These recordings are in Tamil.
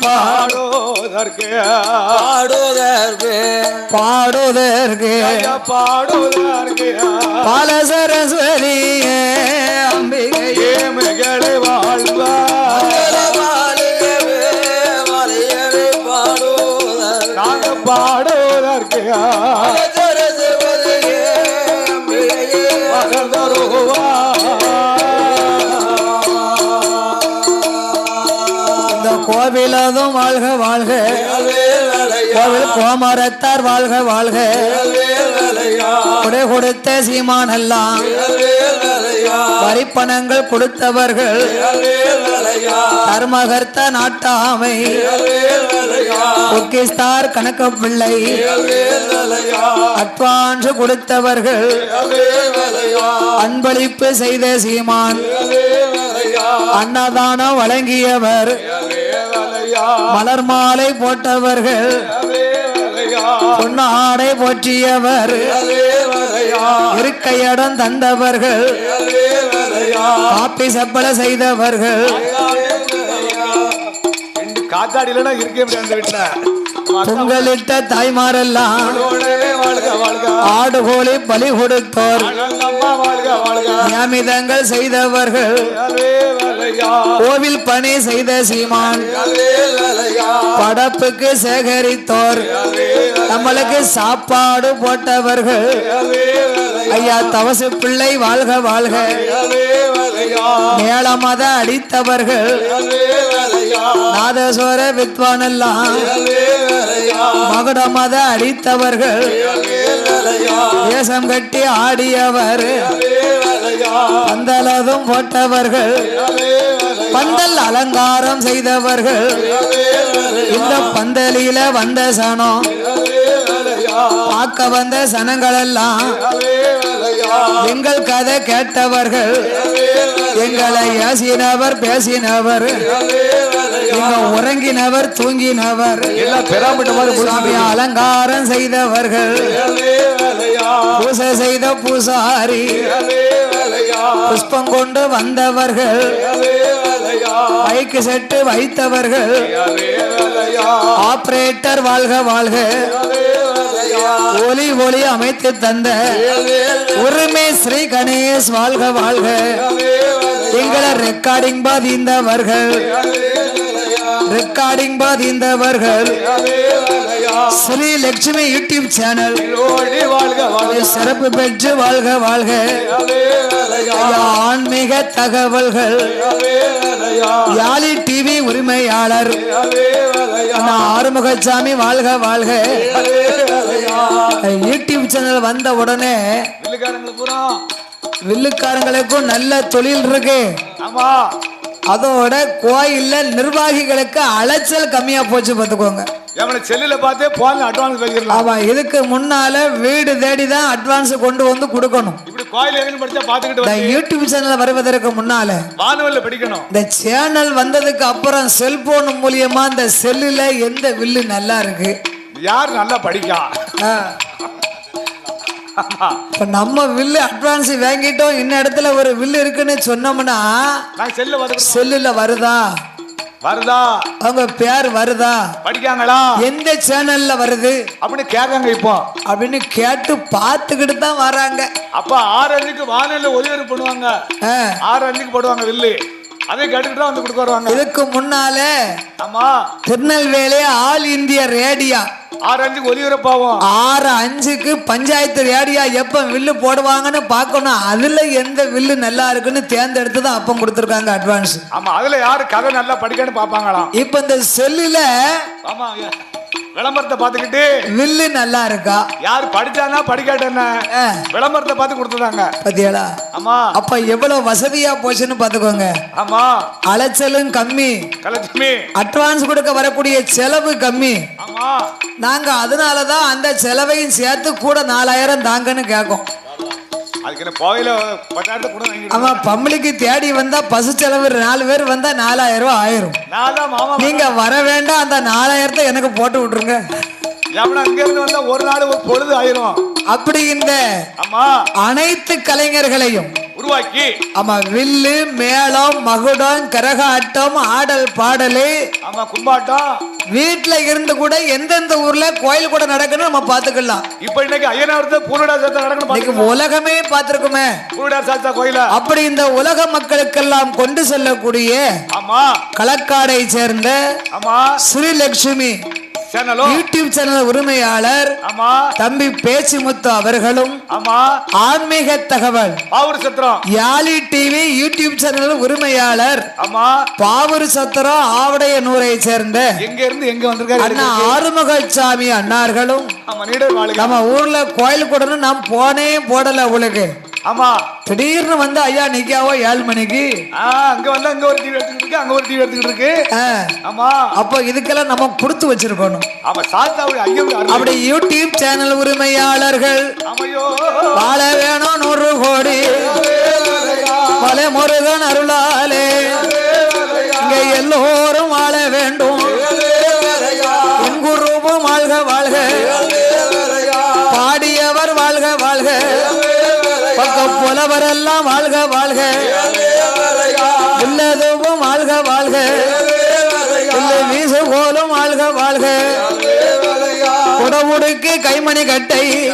பாடுவதற்கு. பாடுதற்கு பாடுதற்கு ஐயா பாடுவதற்கு. பால சரஸ்வதியே அம்பிகையே ஏமைகளை வாழ்வார் கோவிலதும் வாழ்க வாழ்க. கோவில் கோமரத்தார் வாழ்க வாழ்க. கொடை கொடுத்த சீமானெல்லாம் வரிப்பணங்கள் கொடுத்தவர்கள். தர்மகர்த்த நாட்டாமை. பொக்கிஸ்தார் கணக்க பிள்ளை அட்வான்ஸ் கொடுத்தவர்கள். அன்பளிப்பு செய்த சீமான். அன்னதானம் வழங்கியவர். மலர் மாலை போட்டவர்கள் பொன்னாடை போற்றியவர் இருக்கையிடம் தந்தவர்கள் காப்பி செப்பல செய்தவர்கள். ரெண்டு காத்தாடி இல்லைன்னா இருக்கவே முடியாது அந்த வீட்டுல. பொங்கலிட்ட தாய்மாரெல்லாம் ஆடு கோழி பலி கொடுத்தோர். நியமிதங்கள் செய்தவர்கள். கோவில் பணி செய்த சீமான். படப்புக்கு சேகரித்தோர். நம்மளுக்கு சாப்பாடு போட்டவர்கள். ஐயா தவசு பிள்ளை வாழ்க வாழ்க. மேளமத அடித்தவர்கள். நாதஸ்வர வித்வானெல்லாம். மகுடமத அடித்தவர்கள். தேசம் கட்டி ஆடியவர். பந்தலதும் போட்டவர்கள் பந்தல் அலங்காரம் செய்தவர்கள். இந்த பந்தலில வந்த சனம் பார்க்க வந்த சனங்களெல்லாம் எங்கள் கதை கேட்டவர்கள். எங்களை ஏசினவர் பேசினவர். எங்க உறங்கினவர் தூங்கினவர். அலங்காரம் செய்தவர்கள். பூசை செய்த பூசாரி. புஷ்பம் கொண்டு வந்தவர்கள். மைக்கு செட்டு வைத்தவர்கள். ஆபரேட்டர் வாழ்க வாழ்க. ஒலி ஒளி அமைத்து தந்த உரிமை ஸ்ரீ கணேஷ் வாழ்க வாழ்க. எங்களை ரெக்கார்டிங் பாதிந்தவர்கள். Recording பாதிந்தவர்கள். Shri Lakshmi YouTube channel. சிறப்பு பெற்று வாழ்க வாழ்க. ஆன்மீக தகவல்கள். யாழி டிவி உரிமையாளர். ஆறுமுகசாமி வாழ்க வாழ்க. யூடியூப் சேனல் வந்த உடனே வில்லுக்காரங்களுக்கும் நல்ல தொழில் இருக்கு. ஆமா. அதோட கோயில்ல நிர்வாகிகளுக்கு அலைச்சல் கம்மியா போச்சு பார்த்துக்கோங்க. எவனை செல்லுல பார்த்தே போன் அட்வான்ஸ் வைக்கலாம் ஆமா இதுக்கு முன்னால வீடு தேடி தான் அட்வான்ஸ் கொண்டு வந்து கொடுக்கணும். இப்படி கோயில் எதுன்னு படிச்சா பாத்துக்கிட்டு இந்த வந்து யூடியூப் சேனல் வருவதற்கு முன்னால வானவல்ல படிக்கணும். இந்த சேனல் வந்ததுக்கு அப்புறம் செல்போன் மூலியமா இந்த செல்லுல எந்த வில்லு நல்லா இருக்கு? யார் நல்லா படிக்கா. இப்ப நம்ம வில்லு அட்வான்ஸ் வாங்கிட்டோம் இன்ன இடத்துல ஒரு வில்லு இருக்குன்னு சொன்னோம்னா நான் செல்ல வந்து செல்லுல வருதா? வருதா? அவங்க பேர் வருதா? படிக்காங்களா எந்த சேனல்ல வருது? அப்படின்னு கேட்காங்க இப்போ. அப்படின்னு கேட்டு பார்த்துக்கிட்டு தான் வராங்க. அப்ப ஆறு அஞ்சுக்கு வானல்ல ஒளிபரப்பு பண்ணுவாங்க. ஆறு அஞ்சுக்கு போடுவாங்க வில்லு அதை கேட்டுக்கிட்டு வந்து கொடுக்க வருவாங்க. இதுக்கு முன்னால ஆமா. திருநெல்வேலி ஆல் இந்திய ரேடியா ஆறு அஞ்சுக்கு ஒளிபரப்பாகும் ஆறு அஞ்சுக்கு பஞ்சாயத்து ரேடியா எப்ப வில்லு போடுவாங்கன்னு பார்க்கணும். அதுல எந்த வில்லு நல்லா இருக்குன்னு தேர்ந்தெடுத்து தான் அப்பம் கொடுத்துருக்காங்க அட்வான்ஸ் ஆமா அதுல யாரு கதை நல்லா படிக்கன்னு பாப்பாங்களாம் இப்ப இந்த செல்லுல ஆமா விளம்பரத்தை பார்த்துக்கிட்டு வில்லு நல்லா இருக்கா? யார் படிச்சானா படிக்காட்டேன்னா ஆ, விளம்பரத்தை பார்த்து கொடுத்துட்டாங்க. பாத்தியாடா ஆமா அப்ப எவ்வளவு வசதியா போச்சுன்னு பாத்துக்கோங்க ஆமா அலைச்சலும் கம்மி. கலட்சுமி அட்வான்ஸ் கொடுக்க வரக்கூடிய செலவு கம்மி. ஆமா நாங்க அதனாலதான் அந்த செலவையும் சேர்த்து கூட நாலாயிரம் தாங்கன்னு கேட்கோம். அதுக்கு என்ன கோயில பத்தாயிரத்தை கூட வாங்கிடுவோம் ஆமா பம்பளிக்கு தேடி வந்தா பசு செலவு நாலு பேர் வந்தா நாலாயிரம் ரூபாய் ஆயிரும். நீங்க வர வேண்டாம் அந்த நாலாயிரத்தை எனக்கு போட்டு விட்டுருங்க. ஒரு நாள் ஒரு பொழுது ஆயிரும். அப்படி இந்த அனைத்து கலைஞர்களையும் உருவாக்கி. ஆமா வில்லு மேளம் மகுடம் கரகாட்டம் ஆடல் பாடலு. ஆமா கும்பாட்டம். வீட்டுல இருந்து கூட எந்தெந்த ஊர்ல கோயில் கூட நடக்குன்னு நம்ம பாத்துக்கலாம் இப்ப இன்னைக்கு ஐயனாவது பூரடா சாத்தா நடக்கணும் இன்னைக்கு? உலகமே பார்த்திருக்குமே. பூரடா சாத்தா கோயில? அப்படி இந்த உலக மக்களுக்கெல்லாம் கொண்டு செல்லக்கூடிய ஆமா. களக்காடை சேர்ந்த ஆமா. ஸ்ரீலட்சுமி. யூடியூப் சேனல் உரிமையாளர் தம்பி பேச்சிமுத்து அவர்களும் ஆமா. ஆன்மீக தகவல் யாலி டிவி யூடியூப் சேனல் உரிமையாளர் பாவூர் சத்திரம் ஆவடைய நூரை சேர்ந்த எங்க இருந்து எங்க வந்திருக்காரு? அண்ணா அண்ணார்களும் நீடர் வாழுங்க நம்ம ஊர்ல கோயில் கூடன்னு நாம் போனே போடல உங்களுக்கு. ஆமா. திடீர்னு வந்து ஐயா நிக்காவோ ஏழு மணிக்கு? அங்க வந்து அங்க ஒரு டிவி எடுத்துக்கிட்டு இருக்கு அங்க ஒரு டிவி எடுத்துக்கிட்டு இருக்கு. ஆமா. அப்போ இதுக்கெல்லாம் நம்ம கொடுத்து வச்சிருக்கணும். ஆமா சாத்தாவுடைய ஐயம் அப்படி யூடியூப் சேனல் உரிமையாளர்கள் வாழ வேணும் நூறு கோடி. மலை முருகன் அருளாலே. இங்க எல்லோரும் புலவரெல்லாம் வாழ்க வாழ்க. இல்லதுவும் வாழ்க வாழ்க. இல்லை வீசு போலும் வாழ்க வாழ்க. குடமுடுக்கு கைமணி கட்டை.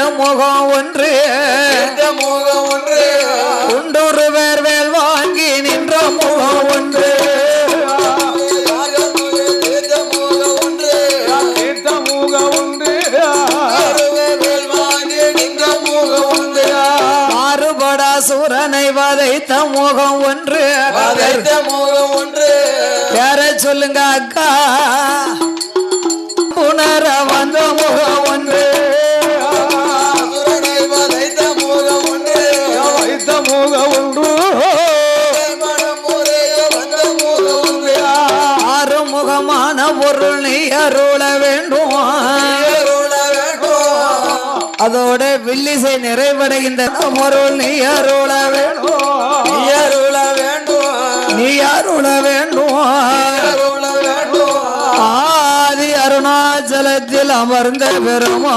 வினை தீர்த்த முகம் ஒன்று. குண்டூர் வேர்வேல் வாங்கி நின்ற முகம் ஒன்று. தீர்த்த மூக உண்டு மாறுபடா சூரனை வதைத்த முகம் ஒன்று. யார சொல்லுங்க அக்கா. அருள வேண்டும். அதோட வில்லிசை நிறைவடைகின்ற பொருள் நீ அருள வேண்டும். நீ அருள வேண்டும். ஆதி அருணாச்சலத்தில் அமர்ந்த பெருமா